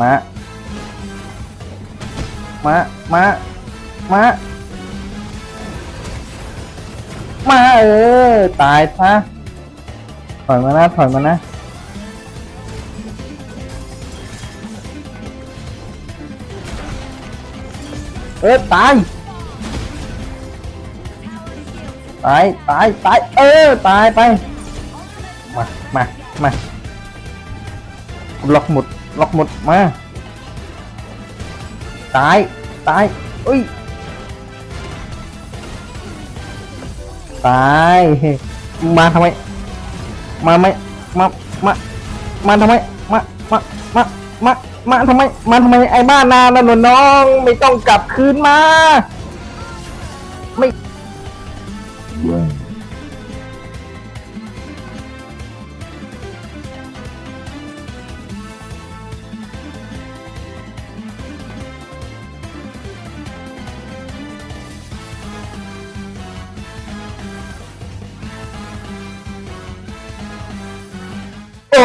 มามามามามาเออ ตายซะถอยมานะถอยมานะเออตาย ตาย ตาย ตาย เออ ตายไป มา มา มา ล็อกหมด ล็อกหมด มา ตาย ตายอุ้ย ตาย มาทำไม มาไหมมา มา มาทำไม มา มา มา มา มาทำไม มาทำไม ไอ้บ้านนานะหนูน้อง ไม่ต้องกลับคืนมา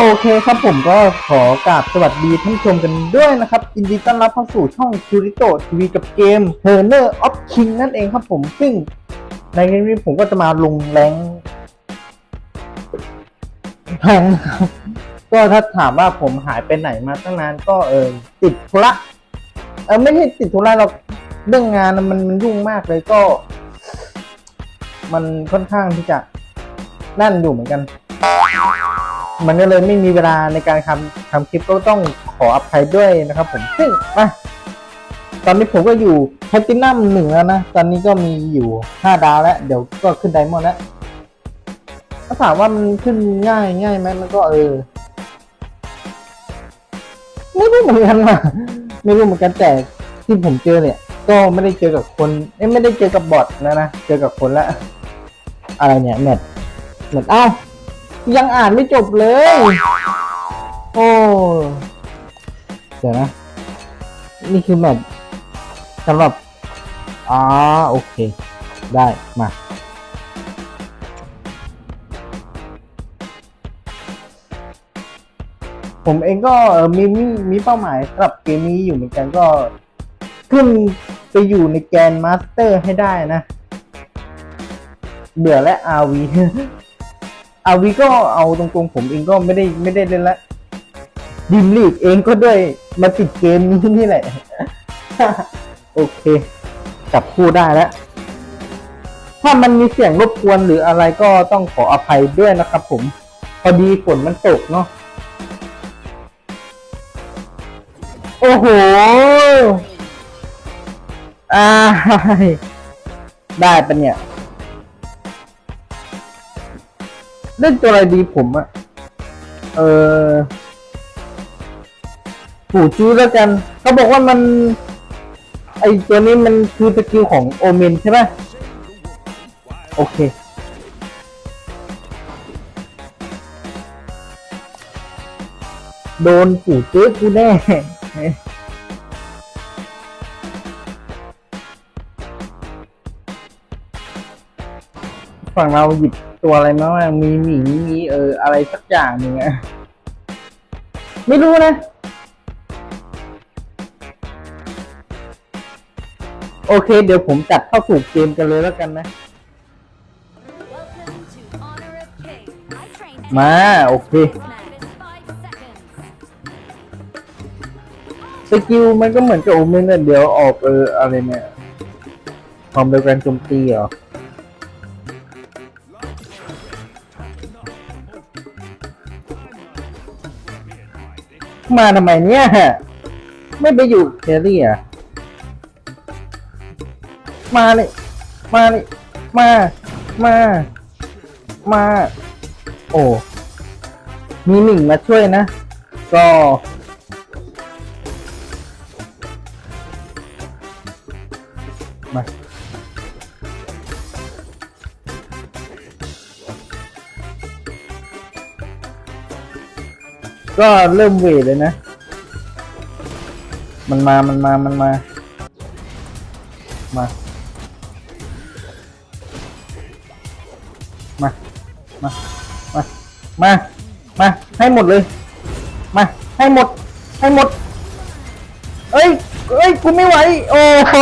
โอเคครับผมก็ขอกราบสวัสดีท่านชมกันด้วยนะครับยินดีต้อนรับเข้าสู่ช่องคิริโตทีวีกับเกม h e r n e r of King นั่นเองครับผมซึ่งในคลิปนี้ผมก็จะมาลงแรงแรงนะครับก็ถ้าถามว่าผมหายไปไหนมาตั้งนานก็เออติดธุระเออไม่ใช่ติดธุระเราเรื่องงานมันมันยุ่งมากเลยก็ มันค่อนข้างที่จะนั่นอยู่เหมือนกัน มันก็เลยไม่มีเวลาในการทำทำคลิปก็ต้องขออภัยด้วยนะครับ ผมซึ่งมาตอนนี้ผมก็อยู่แพลตินัมหนึ่งแล้วนะ ตอนนี้ก็มีอยู่ห้าดาวแล้ว เดี๋ยวก็ขึ้นไดมอนด์แล้วถ้าถามว่ามันขึ้นง่ายง่ายไหมมันก็เออ ไม่รู้เหมือนกันว่ะไม่รู้เหมือนกันแต่ที่ผมเจอเนี่ย ก็ไม่ได้เจอกับคนไม่ได้เจอกับบอทนะนะ เจอกับคนละอะไรเนี่ยแมทแมทอ้าว ยังอ่านไม่จบเลย โอ้ เดี๋ยวนะ นี่คือแมทสำหรับอ๋อโอเค ได้ มา ผมเองก็มีมีมีเป้าหมายสำหรับเกมนี้อยู่เหมือนกันก็ ขึ้นไปอยู่ในแกนมาสเตอร์ให้ได้นะ เบื่อและ RV อาวีก็เอาตรงๆผมเองก็ไม่ได้ไม่ได้เล่นละดิมลีกเองก็ด้วยมาติดเกมนี้นี่แหละ โอเค จับคู่ได้แล้ว ถ้ามันมีเสียงรบกวนหรืออะไรก็ต้องขออภัยด้วยนะครับผม พอดีฝนมันตกเนาะโอ้โหอ่าได้ปะเนี่ย เล่นตัวอะไรดีผมอะเออปู่จูแล้วกัน เขาบอกว่ามัน ไอตัวนี้มันคือสกิลของโอเมนใช่ไหมโอเค โดนปู่จูกูแน่ ฝั่งเราหยิบตัวอะไรมาบ้างมีหมีมีเอออะไรสักอย่างหนึ่งอะไม่รู้นะ โอเค เดี๋ยวผมจัดเข้าสู่เกมกันเลยแล้วกันนะ มา โอเคสกิลมันก็เหมือนกับโอเมนะเดี๋ยวออกเอออะไรเนี่ยความเร็วการโจมตีเหรอ มาทำไมเนี่ย ไม่ไปอยู่แครี่อะ มาเลย มาเลย มา มา มา โอ้ มีหนึ่งมาช่วยนะ ก็ ก็เริ่มเวทเลยนะ มันมา มันมา มันมา มา มา มา มา มา มา ให้หมดเลย มา ให้หมด ให้หมด เอ้ย เอ้ย กูไม่ไหว โอ้โห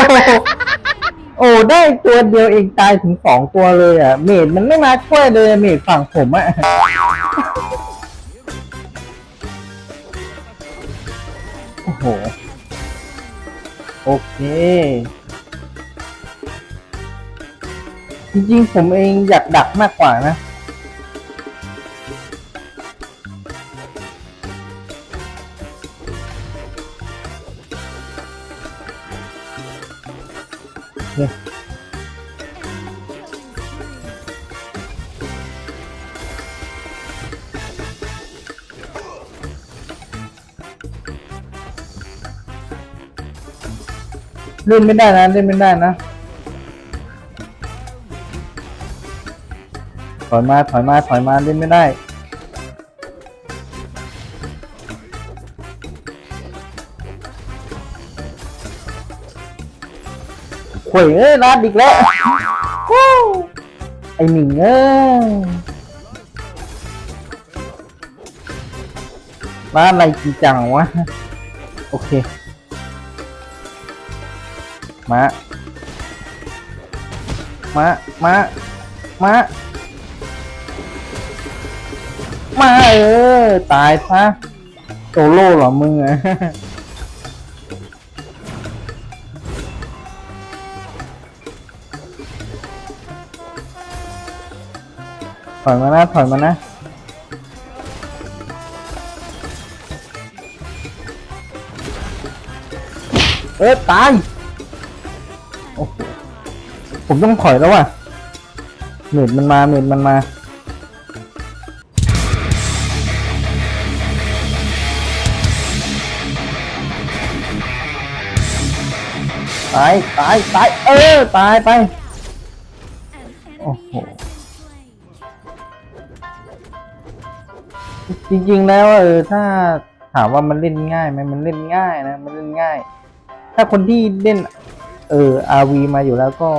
โอ้ ได้ตัวเดียวเองตายถึงสองตัวเลยอะ เมดมันไม่มาช่วยเลยเมดฝั่งผมอะ โอ้โห โอเค จริงๆ ผมเองอยากดักมากกว่านะ เล่นไม่ได้นะเล่นไม่ได้นะถอยมาถอยมาถอยมาเล่นไม่ได้โวยเอ้ยลาดอีกแล้วไอหมิงเอ้ยลาดอะไรจริงจังวะ โอเค มา มา มา มา มาเออ ตายซะโซโล่เหรอมึงอะถอยมานะ ถอยมานะเอ้ยตายโอ้โห ผมต้องถอยแล้วว่ะเมดมันมาเมดมันมา ตาย ตาย ตาย เออ ตายไป An Oh. enemy has been slain. จริงๆแล้วเออถ้าถามว่ามันเล่นง่ายไหมมันเล่นง่ายนะ มันเล่นง่าย ถ้าคนที่เล่น เอออาวีมาอยู่แล้วก็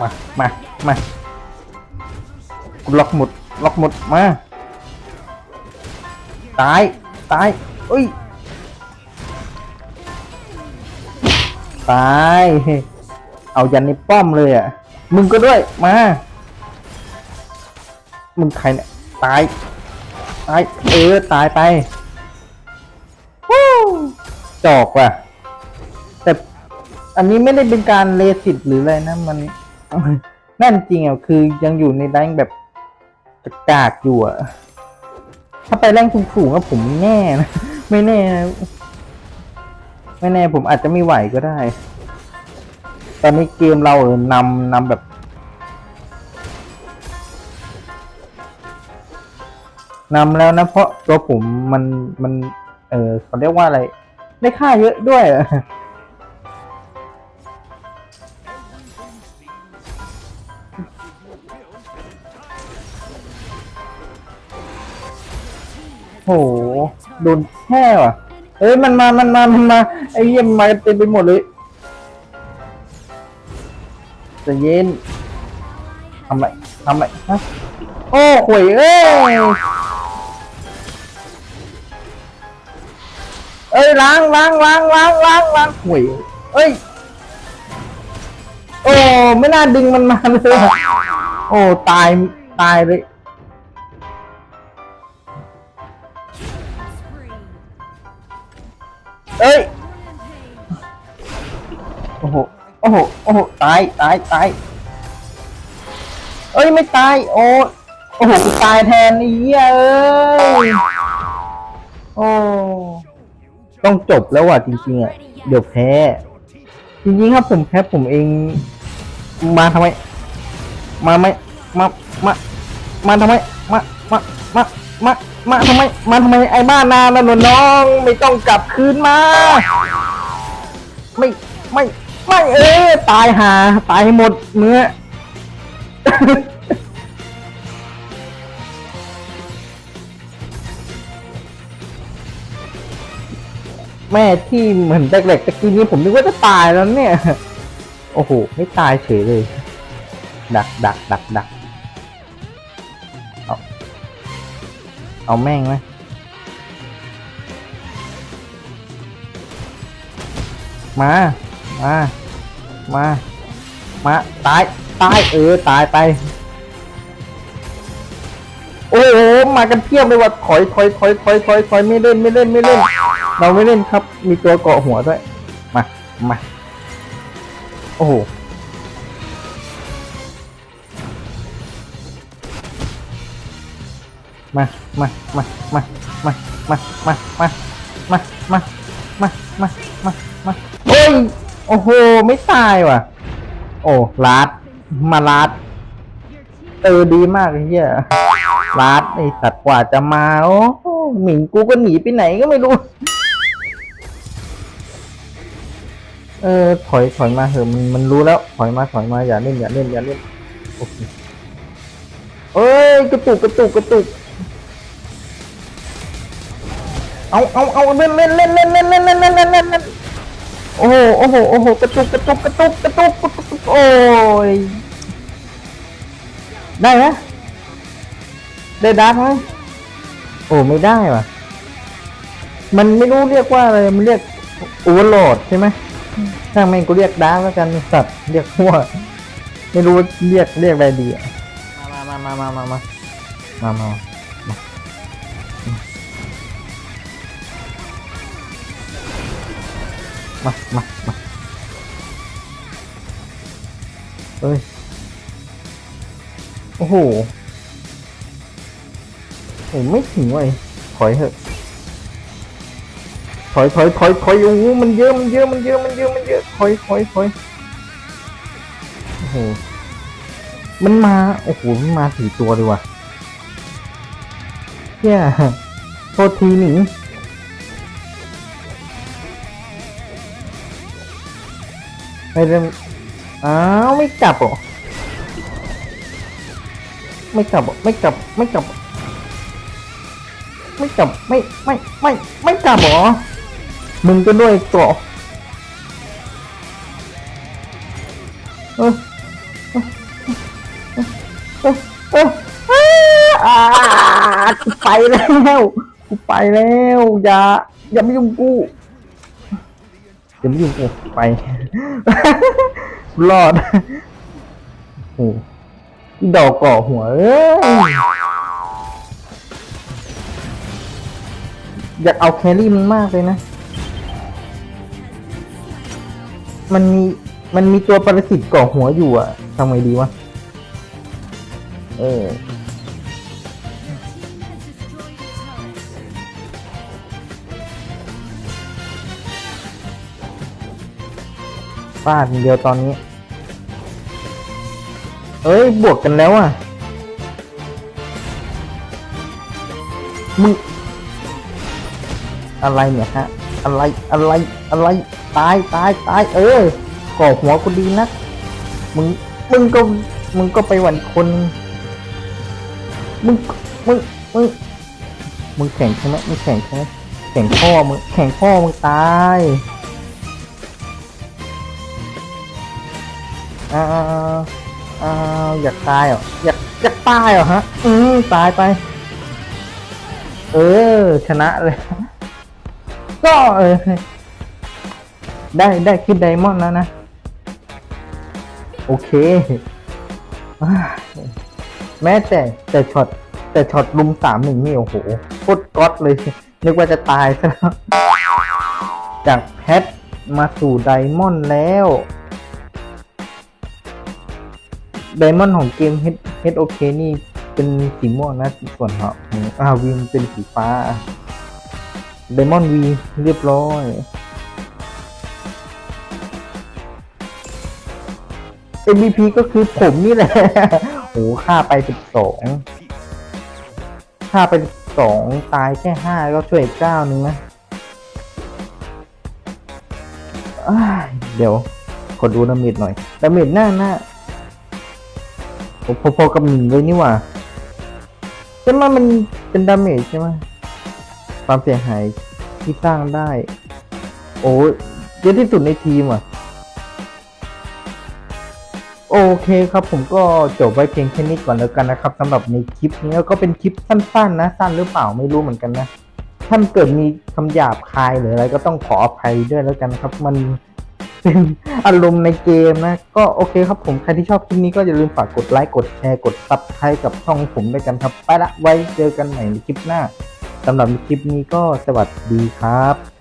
มา มา มากูล็อกหมด ล็อกหมด มา ตาย ตายอุ้ย ตาย เอายันในป้อมเลยอะ มึงก็ด้วย มา มึงใครเนี่ย ตาย ตาย เออ ตายไปจอกว่ะแต่อันนี้ไม่ได้เป็นการเลสิตหรืออะไรนะมัน นั่นจริงอะคือยังอยู่ในแรงแบบกากๆอยู่อะ ถ้าไปแรงสูงๆก็ผมแน่นะ ไม่แน่นะไม่แน่ผมอาจจะไม่ไหวก็ได้ ตอนนี้เกมเราเออนำนำแบบนำแล้วนะเพราะตัวผมมันมัน เออเขาเรียกว่าอะไร ได้ค่าเยอะด้วย โหโดนแค่ว่ะเอ้ยมันมา มันมา มันมา ไอ้เยี่ยมมาเต็มไปหมดเลยใจะเย็นทำไรทำไรฮะโอ้หวยเอ้ย เอ้ยล้างล้างล้างล้างล้างล้างหวยเอ้ย โอ้ไม่น่าดึงมันมาเลยอะโอ้ตายตายเลย เอ้ย โอ้โห โอ้โห โอ้โห ตาย ตาย ตาย เอ้ย ไม่ตาย โอ้ โอ้โหกูตายแทนไอ้เหี้ยเอ้ย โอ้ ต้องจบแล้วว่ะจริงๆอะ เดี๋ยวแพ้ จริงๆครับผมแพ้ผมเอง มาทำไม มาไหมมา มา มาทำไม มา มา มา มา มาทำไมมาทำไมไอ้บ้านนาแล้วหนูน้อง ไม่ต้องกลับคืนมา ไม่ไม่ไม่เออตายหาตายให้หมดเมื่อแม่ที่เหมือนแรกๆตะกี้นี้ผมนึกว่าจะตายแล้วเนี่ย โอ้โห ไม่ตายเฉยเลย ดักดักดักดัก เอาแม่งไหมมา มา มา มา ตาย ตาย เออ ตายไป โอ้โห มากันเพียบเลยว่ะถอยถอยถอยถอยถอยถอยไม่เล่น ไม่เล่น ไม่เล่น เราไม่เล่นครับ มีตัวเกาะหัวด้วย มา มา โอ้โห มา มามามามามามามามามามามามามาโอ้ยโอ้โหไม่ตายว่ะ โอ้ลาดมาลาดเออดีมากเฮียลาดไอสัตว์กว่าจะมาโอ้หมิงกูก็หนีไปไหนก็ไม่รู้ เออถอยถอยมาเถอะมันมันรู้แล้ว ถอยมาถอยมาอย่าเล่นอย่าเล่นอย่าเล่นโอเคเอ้ยกระตุกกระตุกกระตุก เอาเอาเอาเล่นเล่นเล่นเล่นเล่นเล่นเล่นเล่นเล่นเล่นเล่นโอ้โหโอ้โหโอ้โหกระตุกกระตุกกระตุกกระตุกกระตุกโอ้ยได้ไหมได้ดักไหมโอ้ไม่ได้ว่ะ มันไม่รู้เรียกว่าอะไรมันเรียกโอเวอร์โหลดใช่ไหมช่างแม่งกูเรียกดักแล้วกันสัตว์เรียกหัวไม่รู้เรียกเรียกอะไรดีอะมามามามามามามามา มามามาเอ้ย โอ้โหโอ้ไม่ถึงเว้ยถอยเถอะถอยถอยถอยถอยโอ้โหมันเยอะมันเยอะมันเยอะมันเยอะมันเยอะถอยถอยถอยโอ้โหมันมาโอ้โหมันมาสี่ตัวเลยว่ะเฮียโทษทีหนิ ไม่ได้อ้าวไม่กลับหรอไม่กลับหรอไม่กลับไม่กลับ ไม่กลับไม่ไม่ไม่ไม่กลับหรอมึงก็ด้วยตัวเออเออเอออ่าไปแล้วกูไปแล้วอย่าอย่ามายุ่งกู อย่ามายุ่งกูไป รอด โอ้ดอกกาะหัว เอ้ยอยากเอาแครี่มันมากเลยนะ มันมี มันมีตัวปรสิตกาะหัวอยู่อะทำไงดีวะ เออ ฟาดเดียวตอนนี้ เอ้ย บวกกันแล้วอะ มึง อะไรเนี่ยฮะ อะไร อะไร อะไร ตาย ตาย ตาย เออก่อหัวกูดีนักมึง มึงก็ มึงก็ไปหวันคน มึง มึง มึง มึงแข่งใช่ไหมมึงแข่งใช่ไหมแข่งพ่อมึง แข่งพ่อมึงตาย อ้าวอ้าวอยากตายเหรออยากอยากตายเหรอฮะ อืมตายไป เออ ชนะเลย ก็เออได้ได้คิดไดมอนด์แล้วนะ โอเคอแม้แต่แต่ช็อตแต่ช็อตลุมสามหนึ่งนี่ โอ้โหโคตรก๊อตเลย นึกว่าจะตายซะแล้วจากแพทมาสู่ไดมอนด์แล้ว ไดมอนด์ของเกม HOK นี่เป็นสีม่วงนะ ส่วนของอาวินเป็นสีฟ้าไดมอนด์วีเรียบร้อย MVP ก็คือผมนี่แหละ โอ้ค่าไปสิบสองค่าไปสิบสองตายแค่ห้าก็ช่วยเก้านึงนะเดี๋ยวกดดูดาเมจหน่อยดาเมจหน้าหน้า พอๆกับหนึ่งเลยนี่หว่าใช่ไหมมันเป็นดาเมจใช่ไหมความเสียหายที่สร้างได้ โอ้เยอะที่สุดในทีมอะ โอเคครับผมก็จบไว้เพียงแค่นี้ก่อนแล้วกันนะครับสำหรับในคลิปนี้ก็เป็นคลิปสั้นๆนะ สั้นหรือเปล่าไม่รู้เหมือนกันนะ ถ้าเกิดมีคำหยาบคายหรืออะไรก็ต้องขออภัยด้วยแล้วกันครับ มัน เป็นอารมณ์ในเกมนะ ก็โอเคครับผมใครที่ชอบคลิปนี้ก็อย่าลืมฝากกดไลค์กดแชร์กดซับสไครต์กับช่องผมด้วยกันครับ ไปละไว้เจอกันใหม่ในคลิปหน้าสำหรับคลิปนี้ก็สวัสดีครับ